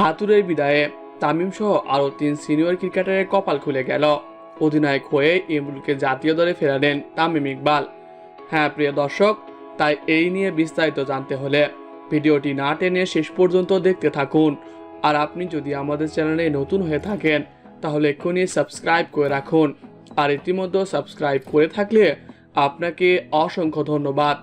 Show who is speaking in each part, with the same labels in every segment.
Speaker 1: হাতুড়ের বিদায়ে তামিম সহ আরও তিন সিনিয়র ক্রিকেটারের কপাল খুলে গেল। অধিনায়ক হয়ে ইমরুলকে জাতীয় দলে ফেরালেন তামিম ইকবাল। হ্যাঁ প্রিয় দর্শক, তাই এই নিয়ে বিস্তারিত জানতে হলে ভিডিওটি না টেনে শেষ পর্যন্ত দেখতে থাকুন। আর আপনি যদি আমাদের চ্যানেলে নতুন হয়ে থাকেন, তাহলে এক্ষুনি সাবস্ক্রাইব করে রাখুন। আর ইতিমধ্যে সাবস্ক্রাইব করে থাকলে আপনাকে অসংখ্য ধন্যবাদ।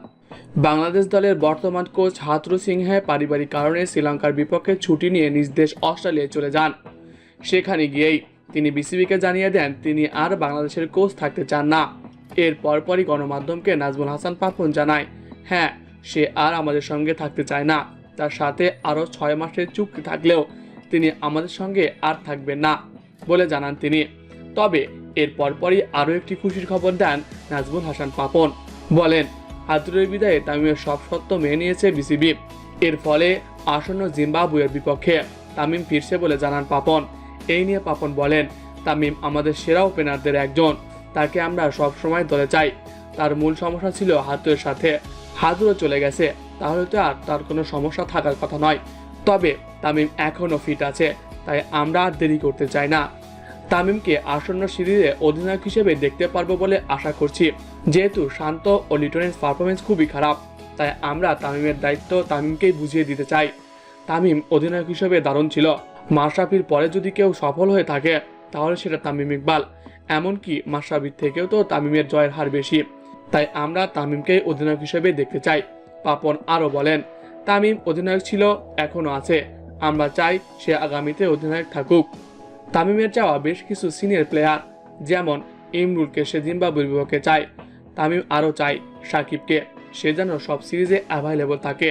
Speaker 1: বাংলাদেশ দলের বর্তমান কোচ হাতরু সিংহে পারিবারিক কারণে শ্রীলঙ্কার বিপক্ষে ছুটি নিয়ে নিজ দেশ অস্ট্রেলিয়ায় চলে যান। সেখানে গিয়েই তিনি বিসিবিকে জানিয়ে দেন, তিনি আর বাংলাদেশের কোচ থাকতে চান না। এর পরপরই গণমাধ্যমকে নাজমুল হাসান পাপন জানায় হ্যাঁ সে আর আমাদের সঙ্গে থাকতে চায় না। তার সাথে আরও ছয় মাসের চুক্তি থাকলেও তিনি আমাদের সঙ্গে আর থাকবেন না, বলে জানান তিনি। তবে এর পরপরই আরও একটি খুশির খবর দেন নাজমুল হাসান পাপন বলেন হাতুরের বিদায়ে তামিমের সব সত্য মেনে নিয়েছে বিসিবি। এর ফলে আসন্ন জিম্বাবুয়ের বিপক্ষে তামিম ফিরছে বলে জানান পাপন। এই নিয়ে পাপন বলেন, তামিম আমাদের সেরা ওপেনারদের একজন। তাকে আমরা সব সময় দলে চাই। তার মূল সমস্যা ছিল হাতুরের সাথে। হাতুরও চলে গেছে। তাহলে তো আর তার কোনো সমস্যা থাকার কথা নয়। তবে তামিম এখনও ফিট আছে। তাই আমরা আর দেরি করতে চাই না। তামিমকে আসন্ন সিরিজে অধিনায়ক হিসেবে দেখতে পারব বলে আশা করছি। যেহেতু শান্ত ও লিটনের পারফরমেন্স খুবই খারাপ, তাই আমরা তামিমের দায়িত্ব তামিমকেই বুঝিয়ে দিতে চাই। তামিম অধিনায়ক হিসেবে দারুণ ছিল। মাশরাফির পরে যদি কেউ সফল হয়ে থাকে, তাহলে সেটা তামিম ইকবাল। এমনকি মাশরাফির থেকেও তো তামিমের জয়ের হার বেশি। তাই আমরা তামিমকেই অধিনায়ক হিসেবে দেখতে চাই, পাপন আরও বলেন। তামিম অধিনায়ক ছিল এখনও আছে। আমরা চাই সে আগামীতে অধিনায়ক থাকুক। তামিমের চাওয়া বেশ কিছু সিনিয়র প্লেয়ার যেমন ইমরুলকে সে জিম্বাবুয়ের বিপক্ষে চায়, তামিম আরও চায় সাকিবকে। সে যেন সব সিরিজে অ্যাভাইলেবল থাকে।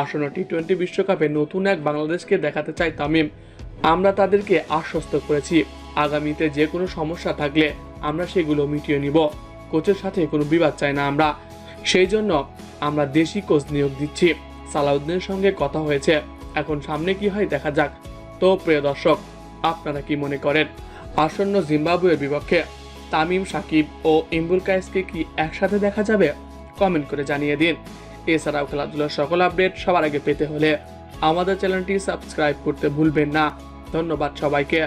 Speaker 1: আসন্ন টি টোয়েন্টি বিশ্বকাপে নতুন এক বাংলাদেশকে দেখাতে চায় তামিম। আমরা তাদেরকে আশ্বস্ত করেছি। আগামীতে যে কোনো সমস্যা থাকলে আমরা সেগুলো মিটিয়ে নিব। কোচের সাথে কোনো বিবাদ চাই না আমরা। সেই জন্য আমরা দেশি কোচ নিয়োগ দিচ্ছি। সালাউদ্দিনের সঙ্গে কথা হয়েছে। এখন সামনে কি হয় দেখা যাক। তো প্রিয় দর্শক আপনারা কি মনে করেন? আসন্ন জিম্বাবুয়ের বিপক্ষে তামিম সাকিব ও ইম্বুল কায়েসকে কি একসাথে দেখা যাবে? কমেন্ট করে জানিয়ে দিন। এছাড়াও খেলাধুলার সকল আপডেট সবার আগে পেতে হলে আমাদের চ্যানেলটি সাবস্ক্রাইব করতে ভুলবেন না। ধন্যবাদ সবাইকে।